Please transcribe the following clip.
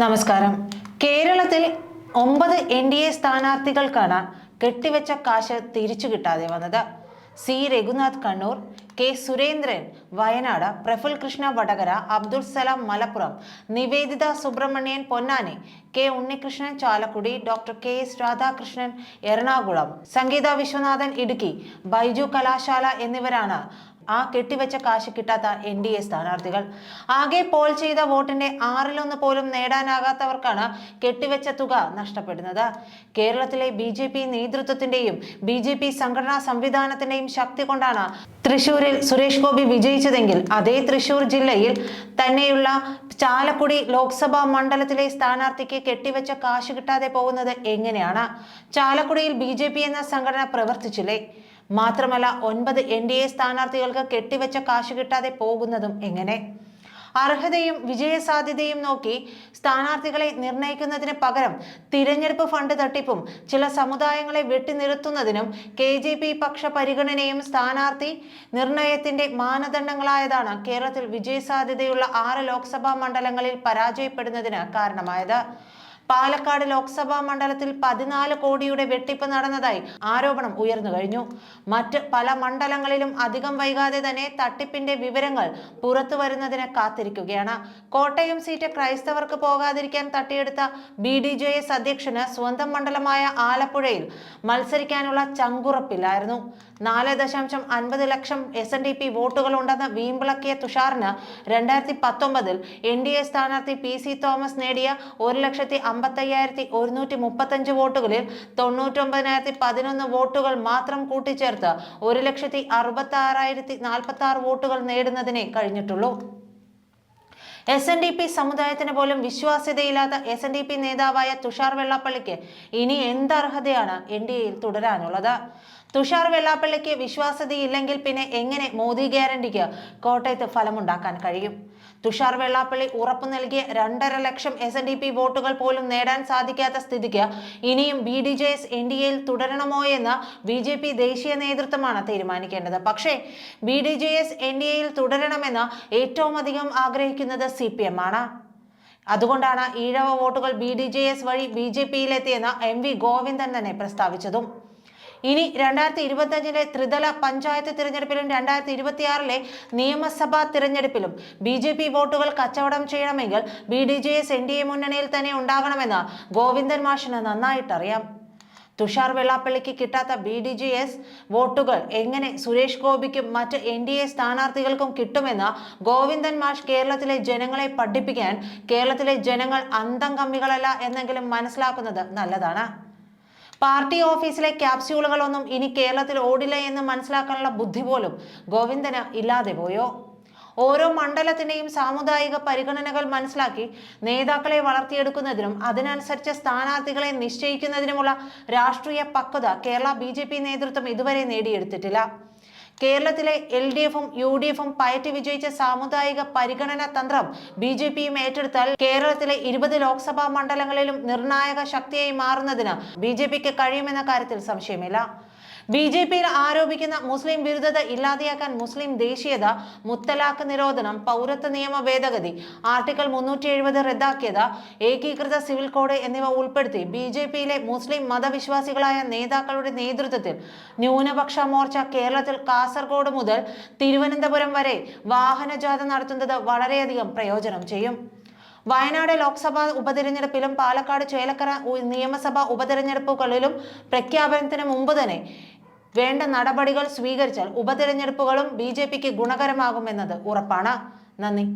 നമസ്കാരം. കേരളത്തിൽ ഒമ്പത് എൻ ഡി എ സ്ഥാനാർത്ഥികൾക്കാണ് കെട്ടിവെച്ച കാശ് തിരിച്ചു കിട്ടാതെ വന്നത്. C Raghunath Kannur K Surendran Wayanad Praful Krishna Vadakara Abdul Salam Malappuram Nivedita Subramanian Ponnani K Unnikrishnan Chalakudy doctor K S Radhakrishnan Ernakulam Sangeetha Viswanathan Idukki Baiju Kalashala എന്നിവരാണ് ആ കെട്ടിവെച്ച കാശ് കിട്ടാത്ത എൻ ഡി എ സ്ഥാനാർത്ഥികൾ. ആകെ Paul ചെയ്ത വോട്ടിന്റെ ആറിലൊന്ന് പോലും നേടാനാകാത്തവർക്കാണ് കെട്ടിവെച്ച തുക നഷ്ടപ്പെടുന്നത്. കേരളത്തിലെ ബി ജെ പി നേതൃത്വത്തിന്റെയും ബി ജെ പി സംഘടനാ സംവിധാനത്തിന്റെയും ശക്തി കൊണ്ടാണ് തൃശൂരിൽ സുരേഷ് ഗോപി വിജയിച്ചതെങ്കിൽ അതേ തൃശൂർ ജില്ലയിൽ തന്നെയുള്ള ചാലക്കുടി ലോക്സഭാ മണ്ഡലത്തിലെ സ്ഥാനാർത്ഥിക്ക് കെട്ടിവെച്ച കാശ് കിട്ടാതെ പോകുന്നത് എങ്ങനെയാണ്? ചാലക്കുടിയിൽ ബി എന്ന സംഘടന പ്രവർത്തിച്ചില്ലേ? മാത്രമല്ല ഒൻപത് എൻ ഡി എ സ്ഥാനാർത്ഥികൾക്ക് കെട്ടിവെച്ച കാശ് കിട്ടാതെ പോകുന്നതും എങ്ങനെ? അർഹതയും വിജയസാധ്യതയും നോക്കി സ്ഥാനാർത്ഥികളെ നിർണയിക്കുന്നതിന് പകരം തിരഞ്ഞെടുപ്പ് ഫണ്ട് തട്ടിപ്പും ചില സമുദായങ്ങളെ വെട്ടിനിർത്തുന്നതിനും കെ ജെ പി പക്ഷ പരിഗണനയും സ്ഥാനാർത്ഥി നിർണയത്തിന്റെ മാനദണ്ഡങ്ങളായതാണ് കേരളത്തിൽ വിജയസാധ്യതയുള്ള ആറ് ലോക്സഭാ മണ്ഡലങ്ങളിൽ പരാജയപ്പെടുന്നതിന് കാരണമായത്. പാലക്കാട് ലോക്സഭാ മണ്ഡലത്തിൽ പതിനാല് കോടിയുടെ വെട്ടിപ്പ് നടന്നതായി ആരോപണം ഉയർന്നു കഴിഞ്ഞു. മറ്റ് പല മണ്ഡലങ്ങളിലും അധികം വൈകാതെ തന്നെ തട്ടിപ്പിന്റെ വിവരങ്ങൾ പുറത്തു വരുന്നതിന് കാത്തിരിക്കുകയാണ്. കോട്ടയം സീറ്റ് ക്രൈസ്തവർക്ക് പോകാതിരിക്കാൻ തട്ടിയെടുത്ത ബി ഡി ജെ എസ് അധ്യക്ഷന് സ്വന്തം മണ്ഡലമായ ആലപ്പുഴയിൽ മത്സരിക്കാനുള്ള ചങ്കുറപ്പില്ലായിരുന്നു. നാല് ദശാംശം അൻപത് ലക്ഷം എസ് എൻ ഡി പി വോട്ടുകൾ ഉണ്ടെന്ന് വീമ്പിളക്കിയ തുഷാറിന് രണ്ടായിരത്തി പത്തൊമ്പതിൽ എൻ ഡി എ സ്ഥാനാർത്ഥി പി സി തോമസ് നേടിയ ഒരു ലക്ഷത്തി അമ്പത്തയ്യായിരത്തി ഒരുന്നൂറ്റി മുപ്പത്തഞ്ച് വോട്ടുകളിൽ തൊണ്ണൂറ്റൊമ്പതിനായിരത്തി പതിനൊന്ന് വോട്ടുകൾ മാത്രം കൂട്ടിച്ചേർത്ത് ഒരു ലക്ഷത്തി അറുപത്തി ആറായിരത്തി നാൽപ്പത്തി ആറ് വോട്ടുകൾ നേടുന്നതിനെ കഴിഞ്ഞിട്ടുള്ളൂ. എസ് എൻ ഡി പി സമുദായത്തിന് പോലും വിശ്വാസ്യതയില്ലാത്ത എസ് എൻ ഡി പി നേതാവായ തുഷാർ വെള്ളാപ്പള്ളിക്ക് ഇനി എന്ത് അർഹതയാണ് എൻ ഡി എയിൽ തുടരാനുള്ളത്? തുഷാർ വെള്ളാപ്പള്ളിക്ക് വിശ്വാസ്യതയില്ലെങ്കിൽ പിന്നെ എങ്ങനെ മോദി ഗ്യാരണ്ടിക്ക് കോട്ടയത്ത് ഫലമുണ്ടാക്കാൻ കഴിയും? തുഷാർ വെള്ളാപ്പള്ളി ഉറപ്പു നൽകിയ രണ്ടര ലക്ഷം എസ് എൻ ഡി പി വോട്ടുകൾ പോലും നേടാൻ സാധിക്കാത്ത സ്ഥിതിക്ക് ഇനിയും B D J S N D എയിൽ തുടരണമോ എന്ന് ബി ജെ പി ദേശീയ നേതൃത്വമാണ് തീരുമാനിക്കേണ്ടത്. പക്ഷേ B D J S N D എയിൽ തുടരണമെന്ന് ഏറ്റവും അധികം ആഗ്രഹിക്കുന്നത് സി പി എം ആണ്. അതുകൊണ്ടാണ് ഈഴവ വോട്ടുകൾ ബി ഡി ജെ എസ് വഴി ബി ജെ പിയിലെത്തിയെന്ന് എം വി ഗോവിന്ദൻ തന്നെ പ്രസ്താവിച്ചതും. ഇനി രണ്ടായിരത്തി ഇരുപത്തഞ്ചിലെ ത്രിതല പഞ്ചായത്ത് തിരഞ്ഞെടുപ്പിലും രണ്ടായിരത്തി ഇരുപത്തിയാറിലെ നിയമസഭാ തിരഞ്ഞെടുപ്പിലും ബി ജെ പി വോട്ടുകൾ കച്ചവടം ചെയ്യണമെങ്കിൽ B D J S N D A മുന്നണിയിൽ തന്നെ ഉണ്ടാകണമെന്ന് ഗോവിന്ദൻ മാഷിന് നന്നായിട്ടറിയാം. തുഷാർ വെള്ളാപ്പള്ളിക്ക് കിട്ടാത്ത ബി ഡി ജി എസ് വോട്ടുകൾ എങ്ങനെ സുരേഷ് ഗോപിക്കും മറ്റ് എൻ ഡി എ സ്ഥാനാർത്ഥികൾക്കും കിട്ടുമെന്ന് ഗോവിന്ദൻ മാഷ് കേരളത്തിലെ ജനങ്ങളെ പഠിപ്പിക്കാൻ കേരളത്തിലെ ജനങ്ങൾ അന്തം കമ്മികളല്ല എന്നെങ്കിലും മനസ്സിലാക്കുന്നത് നല്ലതാണ്. പാർട്ടി ഓഫീസിലെ ക്യാപ്സ്യൂളുകളൊന്നും ഇനി കേരളത്തിൽ ഓടില്ല എന്ന് മനസ്സിലാക്കാനുള്ള ബുദ്ധി പോലും ഗോവിന്ദന് ഇല്ലാതെ പോയോ? ഓരോ മണ്ഡലത്തിന്റെയും സാമുദായിക പരിഗണനകൾ മനസ്സിലാക്കി നേതാക്കളെ വളർത്തിയെടുക്കുന്നതിനും അതിനനുസരിച്ച് സ്ഥാനാർത്ഥികളെ നിശ്ചയിക്കുന്നതിനുമുള്ള രാഷ്ട്രീയ പക്വത കേരള ബി നേതൃത്വം ഇതുവരെ നേടിയെടുത്തിട്ടില്ല. കേരളത്തിലെ എൽ ഡി എഫും യു ഡി എഫും പയറ്റി വിജയിച്ച സാമുദായിക പരിഗണന തന്ത്രം ബി ജെ പിയും ഏറ്റെടുത്താൽ കേരളത്തിലെ ഇരുപത് ലോക്സഭാ മണ്ഡലങ്ങളിലും നിർണായക ശക്തിയായി മാറുന്നതിന് ബി ജെ പിക്ക് കഴിയുമെന്ന കാര്യത്തിൽ സംശയമില്ല. ബി ജെ പിയിൽ ആരോപിക്കുന്ന മുസ്ലിം വിരുദ്ധത ഇല്ലാതെയാക്കാൻ മുസ്ലിം ദേശീയത മുത്തലാഖ് നിരോധനം പൗരത്വ നിയമ ഭേദഗതി ആർട്ടിക്കിൾ മുന്നൂറ്റി എഴുപത് റദ്ദാക്കിയത് ഏകീകൃത സിവിൽ കോഡ് എന്നിവ ഉൾപ്പെടുത്തി ബി ജെ പിയിലെ മുസ്ലിം മതവിശ്വാസികളായ നേതാക്കളുടെ നേതൃത്വത്തിൽ ന്യൂനപക്ഷ മോർച്ച കേരളത്തിൽ കാസർഗോഡ് മുതൽ തിരുവനന്തപുരം വരെ വാഹനജാഥ നടത്തുന്നത് വളരെയധികം പ്രയോജനം ചെയ്യും. വയനാട് ലോക്സഭാ ഉപതെരഞ്ഞെടുപ്പിലും പാലക്കാട് ചേലക്കര നിയമസഭാ ഉപതെരഞ്ഞെടുപ്പുകളിലും പ്രഖ്യാപനത്തിന് മുമ്പ് തന്നെ വേണ്ട നടപടികൾ സ്വീകരിച്ചാൽ ഉപതെരഞ്ഞെടുപ്പുകളും ബി ജെ പിക്ക് ഗുണകരമാകുമെന്നത് ഉറപ്പാണ്. നന്ദി.